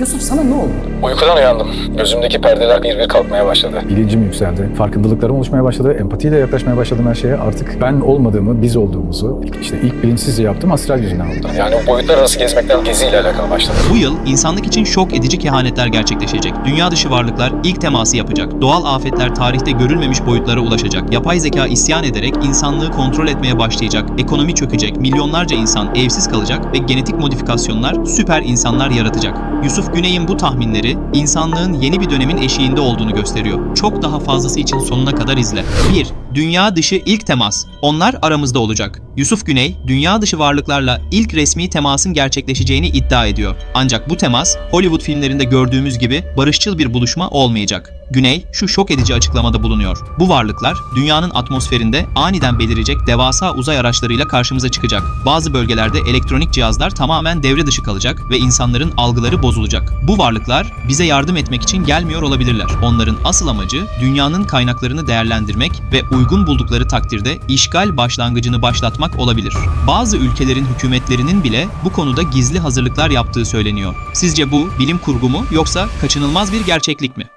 Yusuf sana ne oldu? Uykudan uyandım. Gözümdeki perdeler bir bir kalkmaya başladı. Bilincim yükseldi. Farkındalıklarım oluşmaya başladı. Empatiyle yaklaşmaya başladım her şeye. Artık ben olmadığımı, biz olduğumuzu işte ilk bilinçsizce yaptım. Astral yüzünden oldu. Yani o boyutlar arası gezmekten geziyle alakalı başladı. Bu yıl insanlık için şok edici kehanetler gerçekleşecek. Dünya dışı varlıklar ilk teması yapacak. Doğal afetler tarihte görülmemiş boyutlara ulaşacak. Yapay zeka isyan ederek insanlığı kontrol etmeye başlayacak. Ekonomi çökecek. Milyonlarca insan evsiz kalacak ve genetik modifikasyonlar süper insanlar yaratacak. Yusuf Güney'in bu tahminleri insanlığın yeni bir dönemin eşiğinde olduğunu gösteriyor. Çok daha fazlası için sonuna kadar izle. 1. Dünya dışı ilk temas. Onlar aramızda olacak. Yusuf Güney, dünya dışı varlıklarla ilk resmi temasın gerçekleşeceğini iddia ediyor. Ancak bu temas Hollywood filmlerinde gördüğümüz gibi barışçıl bir buluşma olmayacak. Güney şu şok edici açıklamada bulunuyor. Bu varlıklar dünyanın atmosferinde aniden belirecek devasa uzay araçlarıyla karşımıza çıkacak. Bazı bölgelerde elektronik cihazlar tamamen devre dışı kalacak ve insanların algıları bozulacak. Bu varlıklar bize yardım etmek için gelmiyor olabilirler. Onların asıl amacı dünyanın kaynaklarını değerlendirmek ve uygun buldukları takdirde işgal başlangıcını başlatmak olabilir. Bazı ülkelerin hükümetlerinin bile bu konuda gizli hazırlıklar yaptığı söyleniyor. Sizce bu bilim kurgu mu yoksa kaçınılmaz bir gerçeklik mi?